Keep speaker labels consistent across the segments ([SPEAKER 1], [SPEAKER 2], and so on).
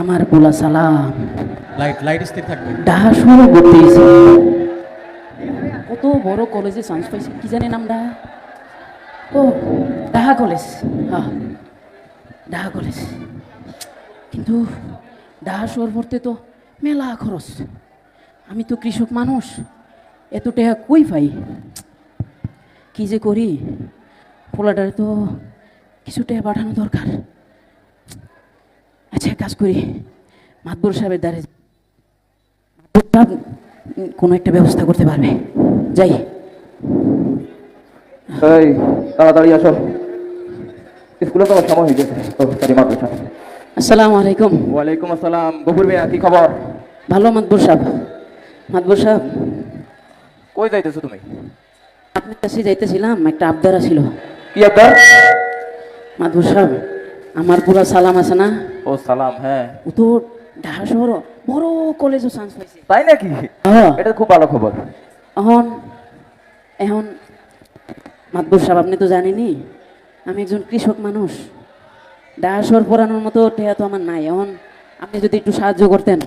[SPEAKER 1] আমার পোলা সালাম
[SPEAKER 2] লাইট লাইট স্থির থাকবে।
[SPEAKER 1] ডাহা শুরু করতেছে। কত বড় কলেজে চান্স পাইছে কি জানি নামটা ও ডাহা কলেজ হ্যাঁ ডাহা কলেজ কিন্তু ডাহা শহর পড়তে তো মেলা খরচ। আমি তো কৃষক মানুষ এত টাকা কই পাই? কি যে করি? পোলাটারে তো কিছু টাকা পাঠানো দরকার। কাজ করি। মাতবর সাহেবের দ্বারে কোনো একটা ব্যবস্থা করতে পারবে। যাই।
[SPEAKER 3] এই তাড়াতাড়ি আসো। স্কুলে তো সময় হয়ে গেছে।
[SPEAKER 1] আসসালামু আলাইকুম।
[SPEAKER 3] ওয়ালাইকুম আসসালাম। গফুর ভাইয়া কি খবর?
[SPEAKER 1] ভালো মাতবর সাহেব। মাতবর সাহেব।
[SPEAKER 3] কই যাইতেছো তুমি?
[SPEAKER 1] আপনার কাছে যাইতেছিলাম একটা আবদার ছিল
[SPEAKER 3] কি আব্বার
[SPEAKER 1] মাতবর সাহেব আমার পুরা সালাম আছে না?
[SPEAKER 3] ও সালাম হ্যাঁ।
[SPEAKER 1] ও তো ঢাকা শহর বড় কলেজও চান্স পাইছে।
[SPEAKER 3] তাই নাকি?
[SPEAKER 1] হ্যাঁ।
[SPEAKER 3] এটা খুব ভালো খবর।
[SPEAKER 1] এখন এখন মাতবর সাহেব আপনি তো জানেনই আমি একজন কৃষক মানুষ। ডাহাসর পড়ানোর মতো টেয়া তো আমার নাই। এখন আপনি যদি একটু সাহায্য করতেন।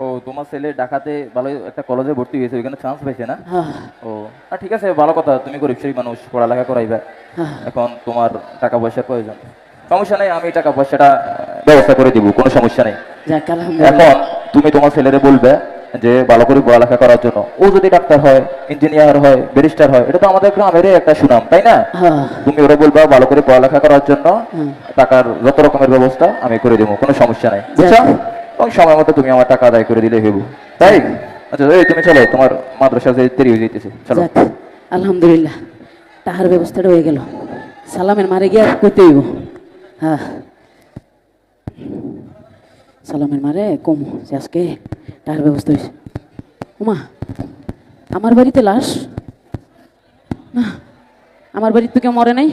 [SPEAKER 3] ও তোমার ছেলে ঢাকাতে ভালো একটা কলেজে ভর্তি হয়েছে ওইখানে চান্স পাইছে না?
[SPEAKER 1] হ্যাঁ।
[SPEAKER 3] ও ঠিক আছে ভালো কথা। তুমি গরিব মানুষ পড়ালেখা করাইবে।
[SPEAKER 1] হ্যাঁ।
[SPEAKER 3] এখন তোমার টাকা পয়সার প্রয়োজন। সমস্যা নেই আমি টাকা পয়সাটা ব্যবস্থা করে দিব কোনো সমস্যা নেই। এখন তুমি তোমার ছেলেরে বলবে যে ভালো করে পড়ালেখা করার জন্য। ও যদি ডাক্তার হয় ইঞ্জিনিয়ার হয় ব্যারিস্টার হয় এটা তো আমাদের গ্রামেরই একটা সুনাম তাই না?
[SPEAKER 1] হ্যাঁ।
[SPEAKER 3] তুমি ওরা বলবা ভালো করে পড়ালেখা করার জন্য টাকার যত রকমের ব্যবস্থা আমি করে দেবো কোনো সমস্যা নাই বুঝছ? এবং সময় মতো তুমি আমার টাকা আদায় করে দিলে হইব তাই? আচ্ছা এই তুমি চলো তোমার মাদ্রাসা যে দেরি হয়ে যেতেছে চলো।
[SPEAKER 1] আলহামদুলিল্লাহ তাহার ব্যবস্থাটা হয়ে গেল। সালামের মারে গিয়া করতে হইব। হ্যাঁ। সালামের মারে, কম, যে আজকে তাহার ব্যবস্থা হয়েছে। উমা, আমার বাড়িতে লাশ? না, আমার বাড়িতে তো কেউ মরে নাই।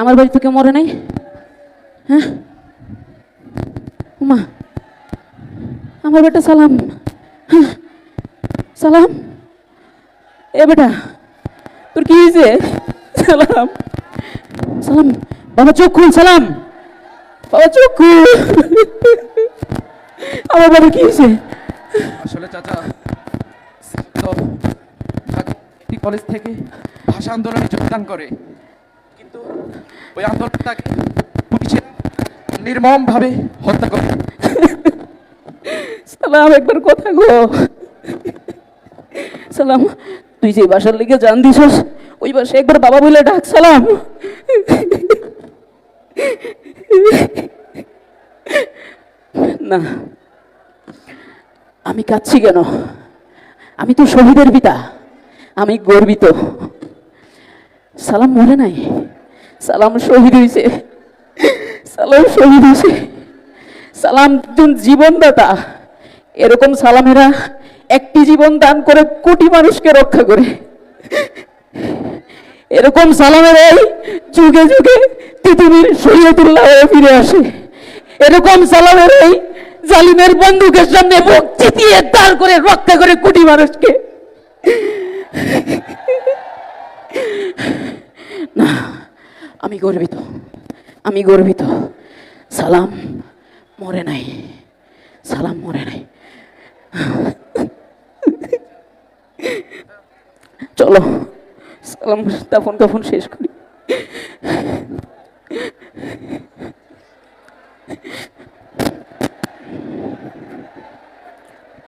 [SPEAKER 1] আমার বাড়িতে তো কেউ মরে নাই। হ্যাঁ। উমা, আমার বেটা সালাম। হ্যাঁ সালাম। এ বেটা, তোর কি হয়েছে? সালাম। সালাম বাবা চোখ খুল সালাম। বাবা চোখ খুল। আমার বাবা কি হয়েছে?
[SPEAKER 2] আসলে চাচা তো একটি কলেজ থেকে ভাষা আন্দোলনে যোগদান করে। কিন্তু ওই আন্দোলনটাকে পুলিশের নির্মমভাবে হত্যা করে।
[SPEAKER 1] সালাম একবার কথা গো। সালাম তুই যে বাসার লিগে জান দিছস ওই বাসে একবার বাবা বলে ডাক সালাম। না। আমি কাঁদছি কেন? আমি তো শহীদের পিতা। আমি গর্বিত। সালাম মরে নাই। সালাম শহীদ হয়েছে সালাম শহীদ হয়েছে সালাম একজন জীবনদাতা। এরকম সালামেরা একটি জীবন দান করে কোটি মানুষকে রক্ষা করে। এরকম সালামের সালামেরাই যুগে যুগে পৃথিবীর শরীয়তুল্লাহ হয়ে ফিরে আসে। এরকম সালামেরাই জালিমের বন্দুকের সামনে মুখ চিতিয়ে দাঁড় করে রক্ষা করে কোটি মানুষকে। না, আমি গর্বিত আমি গর্বিত। সালাম মরে নাই, সালাম মরে নাই। চলো। সালাম দাফন কাফন শেষ করি।